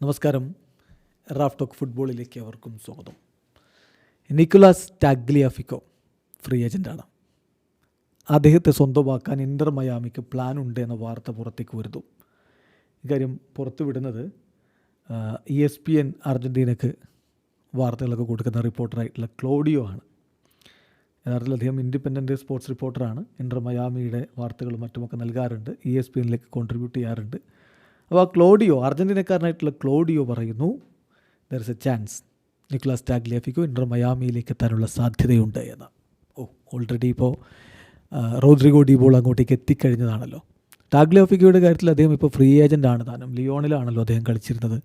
നമസ്കാരം. Raf talk ഫുട്ബോളിലേക്ക് അവർക്കും സ്വാഗതം. നിക്കുലാസ് ടാഗ്ലിയാഫിക്കോ ഫ്രീ ഏജന്റാണ് അദ്ദേഹത്തെ സ്വന്തമാക്കാൻ ഇന്റർ മയാമിക്ക് പ്ലാൻ ഉണ്ട് എന്ന വാർത്ത പുറത്തേക്ക് വരുന്നു. ഇക്കാര്യം പുറത്തുവിടുന്നത് ഇ എസ് പി എൻ അർജന്റീനക്ക് വാർത്തകളൊക്കെ കൊടുക്കുന്ന റിപ്പോർട്ടറായിട്ടുള്ള ക്ലോഡിയോ ആണ്. യഥാർത്ഥത്തിൽ അദ്ദേഹം ഇൻഡിപെൻഡന്റ് സ്പോർട്സ് റിപ്പോർട്ടറാണ്. ഇന്റർ മയാമിയുടെ വാർത്തകളും മറ്റുമൊക്കെ നൽകാറുണ്ട്. ഇ എസ് പി എന്നിലേക്ക് കോൺട്രിബ്യൂട്ട് ചെയ്യാറുണ്ട്. അപ്പോൾ ആ ക്ലോഡിയോ അർജന്റീനക്കാരനായിട്ടുള്ള ക്ലോഡിയോ പറയുന്നു there is a chance Nicolas Tagliafico Inter മയാമിയിലേക്ക് എത്താനുള്ള സാധ്യതയുണ്ട് എന്ന്. ഓ ഓൾറെഡി ഇപ്പോൾ റോദ്രിഗോ ഡിബോൾ അങ്ങോട്ടേക്ക് എത്തിക്കഴിഞ്ഞതാണല്ലോ. ടാഗ്ലിയോഫിക്കോയുടെ കാര്യത്തിൽ അദ്ദേഹം ഇപ്പോൾ ഫ്രീ ഏജന്റ് ആണ് താനും. ലിയോണിലാണല്ലോ അദ്ദേഹം കളിച്ചിരുന്നത്.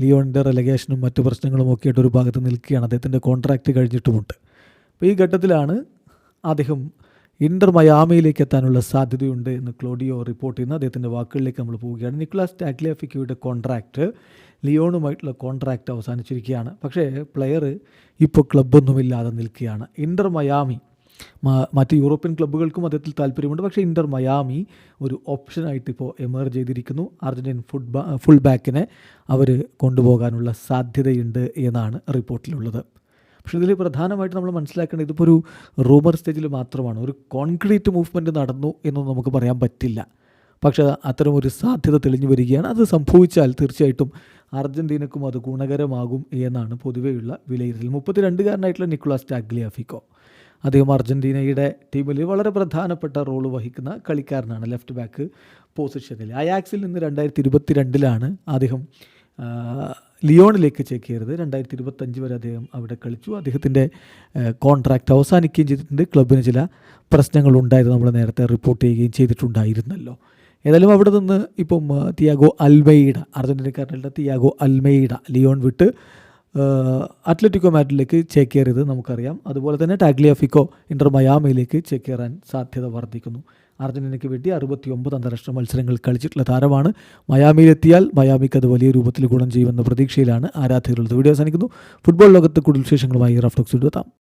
ലിയോണിന്റെ റെലഗേഷനും മറ്റു പ്രശ്നങ്ങളും ഒക്കെ ആയിട്ട് ഒരു ഭാഗത്ത് നിൽക്കുകയാണ്. അദ്ദേഹത്തിന്റെ കോൺട്രാക്റ്റ് കഴിഞ്ഞിട്ടുമുണ്ട്. അപ്പോൾ ഈ ഘട്ടത്തിലാണ് അദ്ദേഹം ഇന്റർ മയാമിയിലേക്ക് എത്താനുള്ള സാധ്യതയുണ്ട് എന്ന് ക്ലോഡിയോ റിപ്പോർട്ട് ചെയ്യുന്ന. അദ്ദേഹത്തിന്റെ വാക്കുകളിലേക്ക് നമ്മൾ പോവുകയാണ്. നിക്കുലാസ് ടാക്ലിയാഫിക്കയുടെ കോൺട്രാക്റ്റ് ലിയോണുമായിട്ടുള്ള കോൺട്രാക്റ്റ് അവസാനിച്ചിരിക്കുകയാണ്. പക്ഷേ പ്ലെയർ ഇപ്പോൾ ക്ലബ്ബൊന്നുമില്ലാതെ നിൽക്കുകയാണ്. ഇന്റർ മയാമി മറ്റ് യൂറോപ്യൻ ക്ലബ്ബുകൾക്കും അദ്ദേഹത്തിൽ താല്പര്യമുണ്ട്. പക്ഷേ ഇന്റർ മയാമി ഒരു ഓപ്ഷനായിട്ട് ഇപ്പോൾ എമേർജ് ചെയ്തിരിക്കുന്നു. അർജന്റീൻ ഫുട് ബാ ഫുൾ ബാക്കിനെ അവർ കൊണ്ടുപോകാനുള്ള സാധ്യതയുണ്ട് എന്നാണ് റിപ്പോർട്ടിലുള്ളത്. പക്ഷേ ഇതിൽ പ്രധാനമായിട്ട് നമ്മൾ മനസ്സിലാക്കേണ്ടത് ഇതിപ്പോൾ ഒരു റൂമർ സ്റ്റേജിൽ മാത്രമാണ്. ഒരു കോൺക്രീറ്റ് മൂവ്മെന്റ് നടന്നു എന്നൊന്നും നമുക്ക് പറയാൻ പറ്റില്ല. പക്ഷേ അത്തരം ഒരു സാധ്യത തെളിഞ്ഞു വരികയാണ്. അത് സംഭവിച്ചാൽ തീർച്ചയായിട്ടും അർജന്റീനക്കും അത് ഗുണകരമാകും എന്നാണ് പൊതുവെയുള്ള വിലയിരുത്തൽ. മുപ്പത്തിരണ്ടുകാരനായിട്ടുള്ള നിക്കുളാസ് ടാഗ്ലിയാഫിക്കോ. അദ്ദേഹം അർജന്റീനയുടെ ടീമിൽ വളരെ പ്രധാനപ്പെട്ട റോൾ വഹിക്കുന്ന കളിക്കാരനാണ് ലെഫ്റ്റ് ബാക്ക് പൊസിഷനിൽ അയാക്സിൽ നിന്ന് രണ്ടായിരത്തി ഇരുപത്തി രണ്ടിലാണ് അദ്ദേഹം ലിയോണിലേക്ക് ചേക്കേറിയത് രണ്ടായിരത്തി ഇരുപത്തഞ്ച് വരെ അദ്ദേഹം അവിടെ കളിച്ചു. അദ്ദേഹത്തിന്റെ കോൺട്രാക്റ്റ് അവസാനിക്കുകയും ചെയ്തിട്ടുണ്ട്. ക്ലബിന് ചില പ്രശ്നങ്ങൾ ഉണ്ടായത് നമ്മൾ നേരത്തെ റിപ്പോർട്ട് ചെയ്യുകയും ചെയ്തിട്ടുണ്ടായിരുന്നല്ലോ. ഏതായാലും അവിടെ നിന്ന് ഇപ്പം തിയാഗോ അൽമെയ്ഡ അർജന്റീനക്കാരനുള്ള തിയാഗോ അൽമെയ്ഡ ലിയോൺ വിട്ട് അത്ലറ്റിക്കോ അത്ലറ്റിക്കോ ചെക്ക് ചേക്കേറിയത് നമുക്കറിയാം. അതുപോലെ തന്നെ ടാഗ്ലിയാഫിക്കോ ഇന്റർ മയാമയിലേക്ക് ചേക്കേറാൻ സാധ്യത വർദ്ധിക്കുന്നു. അർജന്റീനയ്ക്ക് വേണ്ടി അറുപത്തി ഒമ്പത് അന്താരാഷ്ട്ര മത്സരങ്ങൾ കളിച്ചിട്ടുള്ള താരമാണ് മയാമിയിലെത്തിയാൽ മയാമിക്ക് അത് വലിയ രൂപത്തിൽ ഗുണം ചെയ്യുമെന്ന പ്രതീക്ഷയിലാണ് ആരാധകരുള്ളത്. വീഡിയോ അവസാനിക്കുന്നു. ഫുട്ബോൾ ലോകത്ത് കൂടുതൽ വിശേഷങ്ങളുമായി റഫ്ലക്സ് എടുത്താം